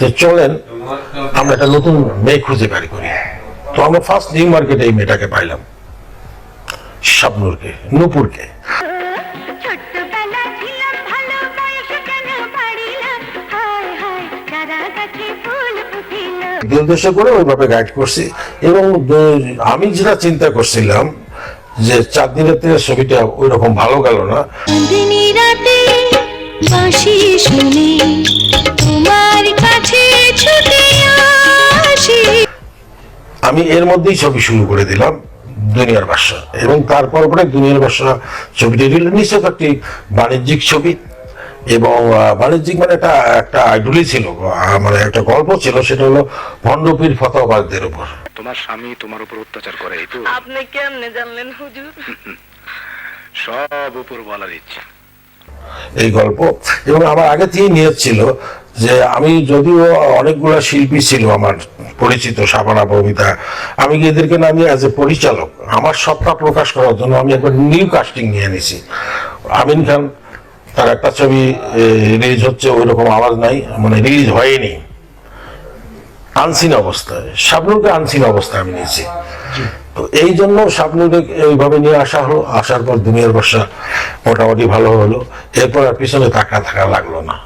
যে চলেন আমরা একটা নতুন মেয়ে খুঁজে বের করি। তো আমরা ফার্স্ট নিউ মার্কেটে এই মেয়েটাকে পাইলাম। শাবনুরকে নূপুরকে। নির্দেশে করে ওইভাবে গাইড করছি। এবং আমি যেটা চিন্তা করছিলাম যে চাঁদনি রাতের ছবিটা ওই রকম ভালো গেল না। তোমার কাছে ছুটে আসি। আমি এর মধ্যেই ছবি শুরু করে দিলাম দুনিয়ার বাসা এবং তারপর পরে দুনিয়ার বাসা ছবিটি রিলিজ নিশ্চয় একটি বাণিজ্যিক ছবি। এবং বাণিজ্যিক মানে একটা একটা আইডলি ছিল মানে একটা গল্প ছিল সেটা হলো ভণ্ডপীর ফতোয়াবাদদের উপর। তোমার স্বামী তোমার উপর অত্যাচার করে এই তো? আপনি কেমনে জানলেন হুজুর? সব উপর বলার ইচ্ছা। এই গল্প। এবং আমার আগে থেকেই নিয়ত ছিল যে আমি যদিও অনেকগুলো শিল্পী ছিল আমার পরিচিত সাবানা ববিতা, আমি এদেরকে নামিয়ে অ্যাজ এ পরিচালক? আমার সত্তা প্রকাশ করার জন্য আমি একবার নিউ কাস্টিং নিয়ে নিছি আমিন খান, তার একটা ছবি রিলিজ হচ্ছে ওই রকম আওয়াজ নাই মানে রিলিজ হয়নি। আনসিন অবস্থায়, শাবনুরকে আনসিন অবস্থায় আমি নিয়েছি। তো এই জন্য শাবনুরকে এইভাবে নিয়ে আসা হলো। আসার পর দুনিয়ার বর্ষা মোটামুটি ভালো হলো। এরপর আর পিছনে থাকা থাকা লাগল না।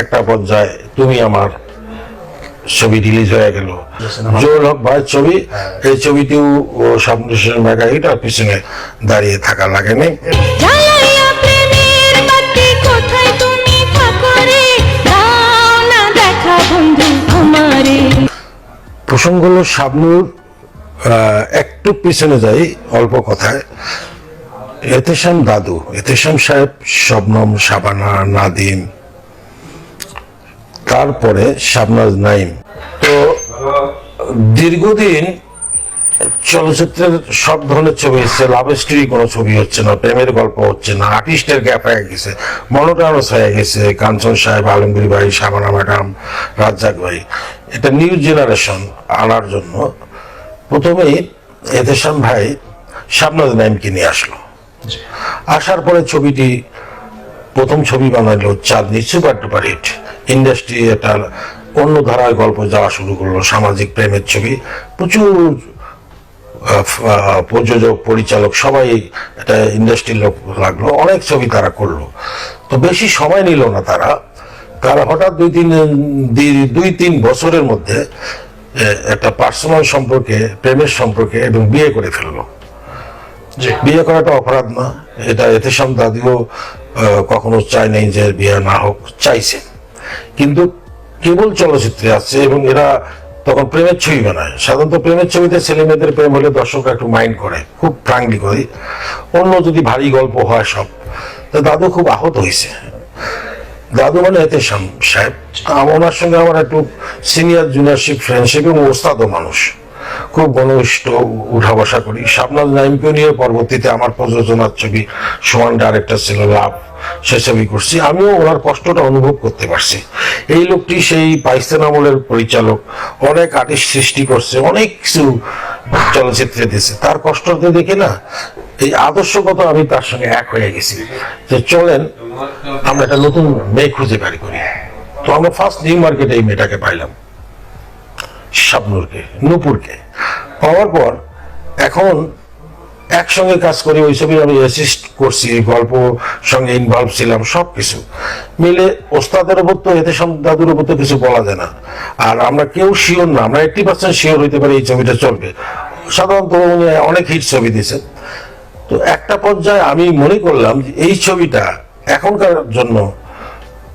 একটা পর্যায়ে তুমি আমার ছবি রিলিজ হয়ে গেল। জোর হক ভাইয়ের ছবি। এই ছবিটিও ও স্বপ্ন মেগা হিট আর পিছনে দাঁড়িয়ে থাকা লাগেনি। জ্বালাইয়া প্রেমের বাতি কোথায় তুমি থাকো রে? দাও না দেখা বন্ধু আমারে। প্রসঙ্গ হলো শাবনুর একটু পিছনে যাই, অল্প কথায়। এতেশাম দাদু, এতেশাম সাহেব, শবনম, শাবানা, নাদিম, তারপরে শাবনাজ নাইম তো দীর্ঘদিন চলচ্চিত্রের সব ধরনের ছবি হচ্ছে লাভ স্টোরি কোনো ছবি হচ্ছে না, প্রেমের গল্প হচ্ছে না, আর্টিস্টের গ্যাপ হয়ে গেছে মনোটানস হয়ে গেছে, কাঞ্চন সাহেব, আলমগীর ভাই, শাবানা ম্যাডাম, রাজ্জাক ভাই। এটা নিউ জেনারেশন আনার জন্য। প্রথমেই এদেশান ভাই শাবনাজ নাইমকে নিয়ে আসলো। আসার পরে ছবিটি প্রথম ছবি বানালো Chandni super duper hit industry একটা অন্য ধারায় গল্প যাওয়া শুরু করল সামাজিক প্রেমের ছবি। প্রচুর প্রযোজক পরিচালক সবাই একটা ইন্ডাস্ট্রির লোক লাগল অনেক ছবি তারা করল। তো বেশি সময় নিল না তারা। তারা হঠাৎ দুই তিন দুই- তিন বছরের মধ্যে একটা পার্সোনাল সম্পর্কে প্রেমের সম্পর্কে এবং বিয়ে করে ফেলল। বিয়ে করাটা অপরাধ না এটা এতেশাম দাদিও কখনো চায় নাই যে বিয়ে না হোক চাইছে। কিন্তু কেবল চলচ্চিত্রে আছে এবং এরা তখন প্রেমের ছবি বানায়। সাধারণত প্রেমের ছবিতে ছেলে মেয়েদের প্রেম হলে দর্শকরা একটু মাইন্ড করে খুব ফ্রাঙ্কলি করে। অন্য যদি ভারী গল্প হয় সব তো দাদু খুব আহত হয়েছে। দাদু মানে এতে সাহেব ওনার সঙ্গে আমার একটু সিনিয়র জুনিয়রশিপ ফ্রেন্ডশিপ এবং ওস্তাদও মানুষ। খুব ঘনিষ্ঠ উঠা বসা করি। শাবনাজ নাইমকে নিয়ে পরবর্তীতে আমার প্রযোজনার ছবি সমান ডাইরেক্টর ছিল, লাভ, সে ছবি করছি। আমিও ওনার কষ্টটা অনুভব করতে পারছি। এই লোকটি সেই পাকিস্তান আমলের পরিচালক। অনেক আর্টিস্ট সৃষ্টি করছে, অনেক কিছু চলচ্চিত্রে দিয়েছে তার কষ্টটা দেখে না, এই আদর্শগত আমি তার সঙ্গে এক হয়ে গেছি। যে চলেন আমরা একটা নতুন মেয়ে খুঁজে বের করি। তো আমরা ফার্স্ট নিউ মার্কেটে এই মেয়েটাকে পাইলাম। শাবনুরকে, নূপুরকে। পাওয়ার পর এখন একসঙ্গে কাজ করি, ওই ছবি আমি অ্যাসিস্ট করছি গল্প সঙ্গে ইনভলভ ছিলাম সব কিছু মিলে ওস্তাদের উপর তো এতে দাদুর উপর তো কিছু বলা যায় না। আর আমরা কেউ শিওর না, আমরা এইটটি পার্সেন্ট শিওর হইতে পারি এই ছবিটা চলবে। সাধারণত অনেক হিট ছবি দিয়েছে তো একটা পর্যায়ে আমি মনে করলাম যে এই ছবিটা এখনকার জন্য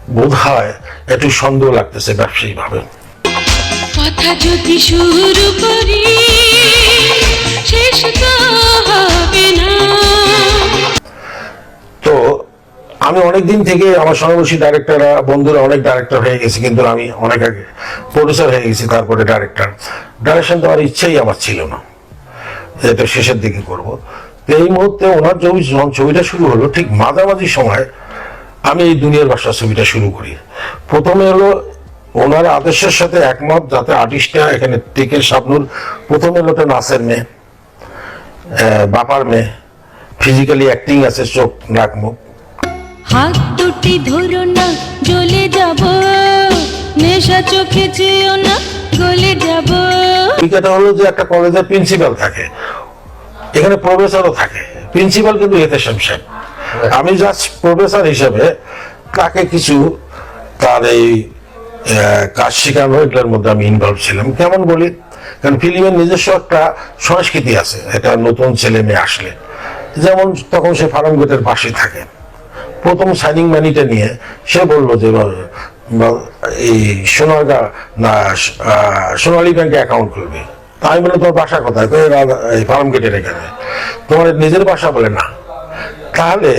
বোধ হয় একটু সন্দেহ লাগতেছে ব্যবসায়িক ভাবে কথা যদি শুরু করি শেষ তো হবে না। তো আমি অনেক দিন থেকে আমার সমবয়সী ডাইরেক্টররা বন্ধুরা অনেক ডাইরেক্টর হয়ে গেছে কিন্তু আমি অনেক আগে প্রডিউসার হয়ে গেছি তারপরে ডাইরেক্টর ডাইরেকশন দেওয়ার ইচ্ছেই আমার ছিল না এটা শেষের দিকে করব। তো এই মুহূর্তে ওনার ছবি যখন ছবিটা শুরু হলো ঠিক মাঝামাঝি সময় আমি এই দুনিয়ার ভাষা ছবিটা শুরু করি। প্রথমে হলো ওনার আদেশের সাথে একমত যাতে আর্টিস্টটা এখানে টিকে শাবনুর। প্রথমে হলো তো নাচের মেয়ে বাপার মেয়ে। ফিজিক্যালি অ্যাক্টিং আছে চোখ নাক মুখ। হাত দুটি ধরো না জ্বলে যাব। নেশা চোখে চেয়েও না গলে যাব। ভূমিকাটা হলো যে একটা কলেজের প্রিন্সিপাল থাকে। এখানে প্রফেসরও থাকে। প্রিন্সিপাল কিন্তু এতে সাহেব আমি জাস্ট প্রফেসর হিসেবে তাকে কিছু তার এই কাজ শেখানো এগুলোর মধ্যে আমি ইনভলভ ছিলাম। কেমন বলি? কারণ ফিল্মের নিজস্ব একটা সংস্কৃতি আছে এটা নতুন ছেলে মেয়ে আসলে। যেমন তখন সে ফার্ম গেটের পাশে থাকে। প্রথম সাইনিং মানিটা নিয়ে সে বলল যে এই সোনারগা, না সোনালী ব্যাংকে অ্যাকাউন্ট খুলবে। তা আমি বললাম তোমার বাসা কোথায়? তো এই ফার্ম গেটের এখানে। তোমার নিজের বাসা? বলে, না। তাহলে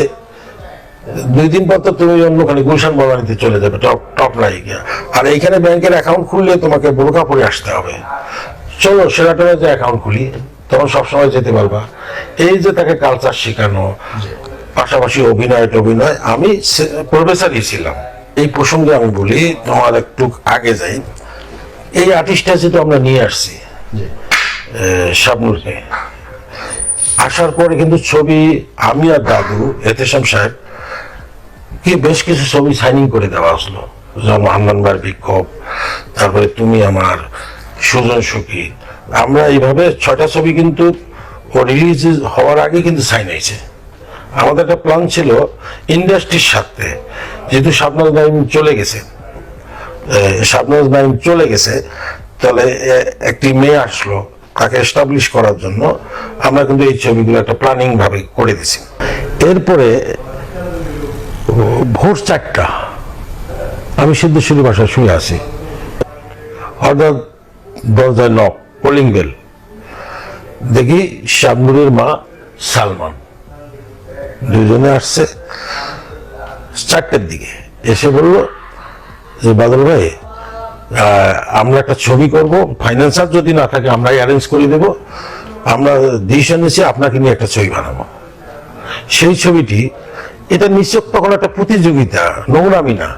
দুই দিন পর তো তুমি অন্যখানে গুলশান বনানীতে চলে যাবে টপ টপ নাই গিয়া। আর এইখানে ব্যাংকের অ্যাকাউন্ট খুললে তোমাকে বোরকা পরে আসতে হবে। চলো সেরা সেরাটনে যে অ্যাকাউন্ট খুলি তখন সবসময় যেতে পারবা। এই যে তাকে কালচার শেখানো পাশাপাশি অভিনয় টভিনয় আমি প্রফেসরই ছিলাম। এই প্রসঙ্গে আমি বলি তোমার একটু আগে যাই। এই আর্টিস্টটা যেটা আমরা নিয়ে আসছি শাবনুরকে। আসার পরে কিন্তু ছবি, আমি আর দাদু, এতেশাম সাহেব, কি বেশ কিছু ছবি সাইনিং করে দেওয়া আসলো। যেমন হান্নানবার বিক্ষোভ, তারপরে তুমি আমার, সুজন সুখী। আমরা এইভাবে ছয়টা ছবি কিন্তু ও রিলিজ হওয়ার আগে কিন্তু সাইন হয়েছে। আমাদের একটা প্ল্যান ছিল ইন্ডাস্ট্রির সাথে যেহেতু শাবনাজ নাইম চলে গেছে শাবনাজ নাইম চলে গেছে, তাহলে একটি মেয়ে আসলো। তাকে এস্টাবলিশ করার জন্য আমরা কিন্তু এই ছবিগুলো একটা প্ল্যানিং ভাবে করে দিছি। এরপরে ভোর চারটা, আমি সিদ্ধেশ্বরী বাসায় শুয়ে আছি। হঠাৎ দরজায় নক কলিং বেল দেখি শাবনুরের মা সালমান। দুজনে আসছে চারটের দিকে। এসে বলল যে বাদল ভাই আমরা একটা ছবি করব ফাইন্যান্সার যদি না থাকে আমরাই অ্যারেঞ্জ করে দেব। আমরা ডিসিশন নিয়েছি, আপনাকে নিয়ে একটা ছবি বানাবো। সেই ছবিটি, এটা নিশ্চয় তখন একটা প্রতিযোগিতা, নোংরামি না।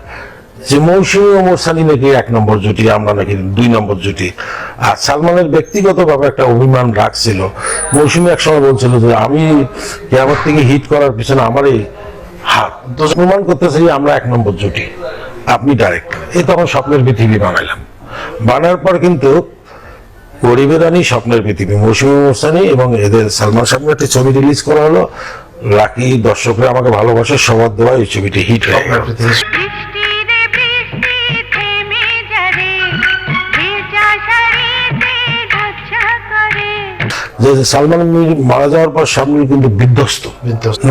যে মৌসুমী ও মোরসানি নাকি এক নম্বর জুটি, আমরা নাকি দুই নম্বর জুটি। আর সালমানের ব্যক্তিগতভাবে একটা অভিমান রাখছিল। মৌসুমী একসময় বলছিল যে, আমি আমার থেকে হিট করার পিছনে আমারই হাত? তো প্রমাণ করতেছে আমরা এক নম্বর জুটি। আপনি ডাইরেক্ট এই তখন স্বপ্নের পৃথিবী বানাইলাম। বানার পর কিন্তু গরিবের রানী স্বপ্নের পৃথিবী। মৌসুমী মোরসানি এবং এদের সালমান শাহের একটি ছবি রিলিজ করা হলো। লাকি দর্শকরা আমাকে ভালোবাসে সবার দেওয়া এই ছবিটি হিট হয়ে যে সালমান মীর মারা যাওয়ার পর সামনে কিন্তু বিধ্বস্ত।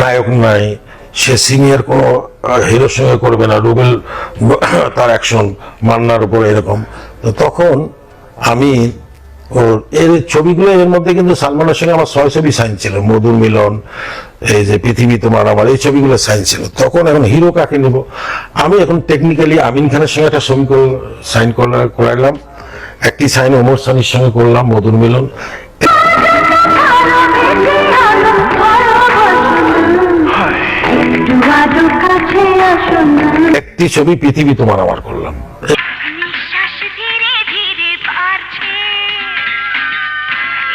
নায়ক নাই সে সিনিয়র কোনো হিরোর সঙ্গে করবে না, রুবেল তার অ্যাকশন মান্নার উপর এরকম। তো তখন আমি ওর, এর ছবিগুলো এর মধ্যে কিন্তু সালমানের সঙ্গে আমার ছয় ছবি সাইন ছিল, মধুর মিলন, এই যে পৃথিবী তোমার আমার, এই ছবিগুলো সাইন ছিল। তখন এখন হিরো কাকে নেব? আমি এখন টেকনিক্যালি আমিন খানের সঙ্গে একটা ছবি সাইন করাইলাম। একটি সাইন ওমর সানির সঙ্গে করলাম, মধুর মিলন। একটি ছবি পৃথিবী তোমার আমার করলাম। নিঃশ্বাস ধীরে ধীরে বাড়ছে।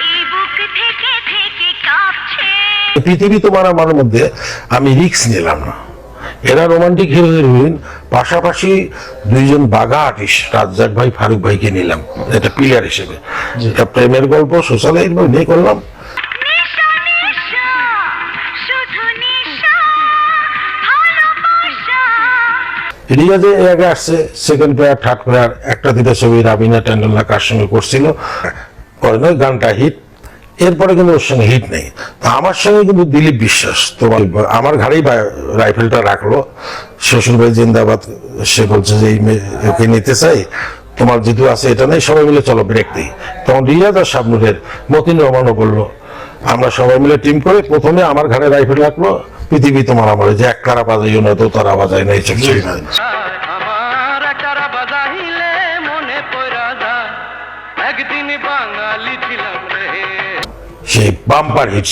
এই বুক থেকে থেকে কাঁপছে। পৃথিবী তোমার আমার মধ্যে আমি রিক্স নিলাম না। এরা রোমান্টিক হিরো হিরোইন পাশাপাশি দুইজন বাঘা আর্টিস্ট রাজ্জাক ভাই ফারুক ভাইকে নিলাম। এটা প্লেয়ার হিসেবে। এটা প্রেমের গল্প সোশ্যাল নিয়ে করলাম। রিয়াজে এর আগে আসছে সেকেন্ড প্লেয়ার থার্ড প্লেয়ার একটা দুটা ছবি রাবিনা টেন্ডুলকার কার সঙ্গে করছিল। করে নয়, গানটা হিট এরপরে কিন্তু ওর সঙ্গে হিট নেই। আমার সঙ্গে কিন্তু দিলীপ বিশ্বাস, তোমার আমার ঘাড়েই রাইফেলটা রাখল। শ্বশুর ভাই জিন্দাবাদ, সে বলছে যে এই ওকে নিতে চাই। তোমার যেহেতু আছে, এটা নেই, সবাই মিলে চলো ব্রেক দিই। তখন রিয়াজ আর শাবনুরের মতিন রহমানও বলল, আমরা সবাই মিলে টিম করে প্রথমে আমার ঘাড়ে রাইফেল রাখল পৃথিবী তোমার আমার যে এক তারা বাজাইও না তো তারা বাজায় না এইসব সেই বাম্পার হিট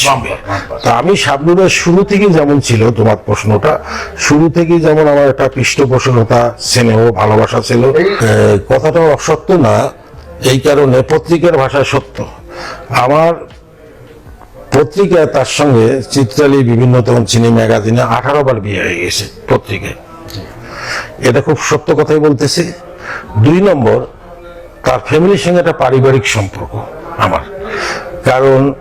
তা আমি শাবনুরের শুরু থেকে যেমন ছিল তোমার প্রশ্নটা শুরু থেকে যেমন আমার একটা পৃষ্ঠপোষকতা স্নেহ ভালোবাসা ছিল কথাটা অসত্য না এই কারণে পত্রিকার ভাষা সত্য। আমার পত্রিকায় তার সঙ্গে চিত্রালী বিভিন্ন তখন চিনি ম্যাগাজিনে আঠারো বার বিয়ে হয়ে গেছে পত্রিকায়। এটা খুব সত্য কথাই বলতেছি। দুই নম্বর, তার ফ্যামিলির সঙ্গে একটা পারিবারিক সম্পর্ক আমার। কারণ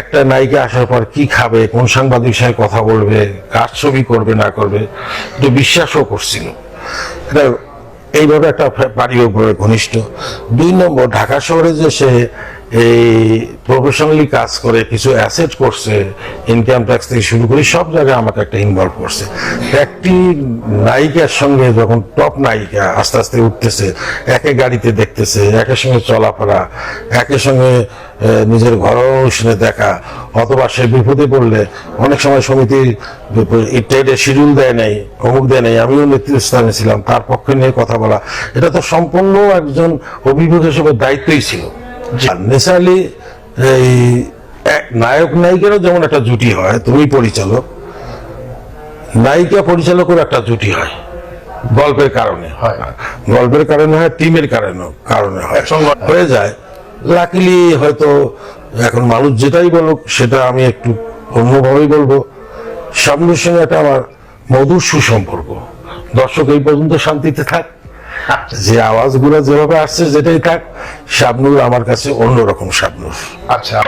একটা নায়িকা আসার পর কি খাবে, কোন সাংবাদিক সঙ্গে কথা বলবে, কার ছবি করবে, না করবে একটু বিশ্বাসও করছিল। এটা এইভাবে একটা পারিবারিক ঘনিষ্ঠ। দুই নম্বর, ঢাকা শহরে যে সে এই প্রফেশনালি কাজ করে, কিছু অ্যাসেট করছে ইনকাম ট্যাক্স থেকে শুরু করে সব জায়গায় আমাকে একটা ইনভলভ করছে। একটি নায়িকার সঙ্গে যখন টপ নায়িকা আস্তে আস্তে উঠতেছে, একে গাড়িতে দেখতেছে, একের সঙ্গে চলাফেরা, একের সঙ্গে নিজের ঘর অনুষ্ঠানে দেখা, অথবা সে বিপদে পড়লে অনেক সময় সমিতি ট্রেডে শিডিউল দেয় নাই, অমুক দেয় নাই, আমিও নেতৃস্থানে ছিলাম, তার পক্ষে নিয়ে কথা বলা। এটা তো সম্পূর্ণ একজন অভিভাবক হিসেবে দায়িত্বই ছিল। নেচারালি এই নায়ক নায়িকারও যেমন একটা জুটি হয় তুমি পরিচালক। নায়িকা পরিচালকের একটা জুটি হয়। গল্পের কারণে হয় গল্পের কারণে হয়, টিমের কারণে কারণে হয়। হয়ে যায়। লাকিলি হয়তো এখন মানুষ যেটাই বলুক, সেটা আমি একটু অন্যভাবেই বলব। সামনের সঙ্গে একটা আমার মধুর সুসম্পর্ক। দর্শক এই পর্যন্ত শান্তিতে থাক। যে আওয়াজগুলো যেভাবে আসছে যেটাই থাক শাবনুর আমার কাছে অন্যরকম শাবনুর। আচ্ছা।